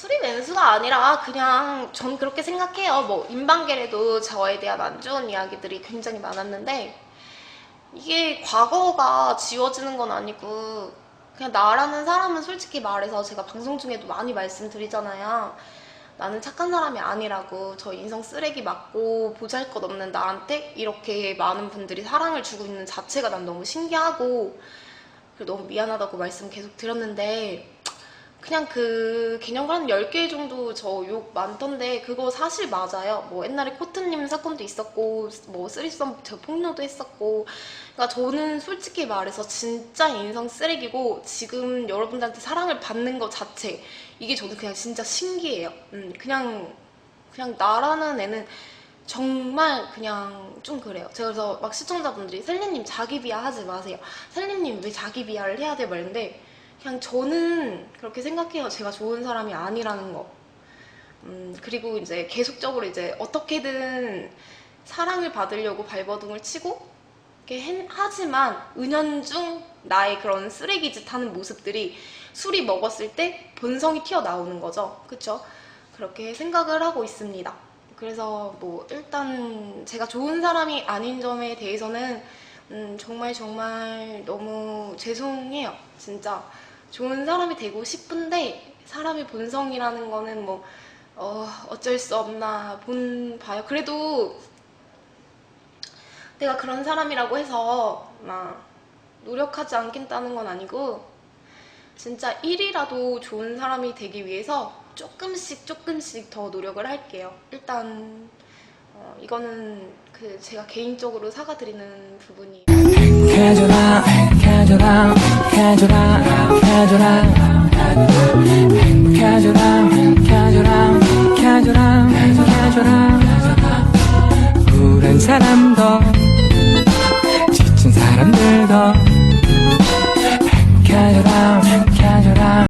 수리 왼수가 아니라 그냥 전 그렇게 생각해요. 뭐 인방계에도 저에 대한 안 좋은 이야기들이 굉장히 많았는데 이게 과거가 지워지는 건 아니고 그냥 나라는 사람은 솔직히 말해서 제가 방송 중에도 많이 말씀드리잖아요. 나는 착한 사람이 아니라고 저 인성 쓰레기 맞고 보잘것 없는 나한테 이렇게 많은 분들이 사랑을 주고 있는 자체가 난 너무 신기하고 그리고 너무 미안하다고 말씀 계속 드렸는데 그냥 그 개념관 10개 정도 저 욕 많던데 그거 사실 맞아요. 뭐 옛날에 코트님 사건도 있었고 뭐 쓰리썸 저 폭로도 했었고 그러니까 저는 솔직히 말해서 진짜 인성 쓰레기고 지금 여러분들한테 사랑을 받는 것 자체 이게 저는 그냥 진짜 신기해요. 음, 그냥 그냥 나라는 애는 정말 그냥 좀 그래요. 제가 그래서 막 시청자분들이 셀리님 자기 비하 하지 마세요. 셀리님 왜 자기 비하를 해야 돼? 말인데 그냥 저는 그렇게 생각해요. 제가 좋은 사람이 아니라는 거. 음, 그리고 이제 계속적으로 이제 어떻게든 사랑을 받으려고 발버둥을 치고 이렇게 해- 하지만 은연중 나의 그런 쓰레기 짓 하는 모습들이 술이 먹었을 때 본성이 튀어나오는 거죠. 그쵸? 그렇게 생각을 하고 있습니다. 그래서 뭐 일단 제가 좋은 사람이 아닌 점에 대해서는 음, 정말 정말 너무 죄송해요. 진짜 좋은 사람이 되고 싶은데 사람의 본성이라는 거는 뭐 어, 어쩔 수 없나 본 봐요. 그래도 내가 그런 사람이라고 해서 막 노력하지 않겠다는 건 아니고 진짜 1이라도 좋은 사람이 되기 위해서 조금씩 조금씩 더 노력을 할게요. 일단 어, 이거는 그 제가 개인적으로 사과드리는 부분이에요. 행복해져라. 행복해져라. 행복해져라. 행복해져라. 행복해져라. 우울한 사람도 지친 사람들도. 행복해져라.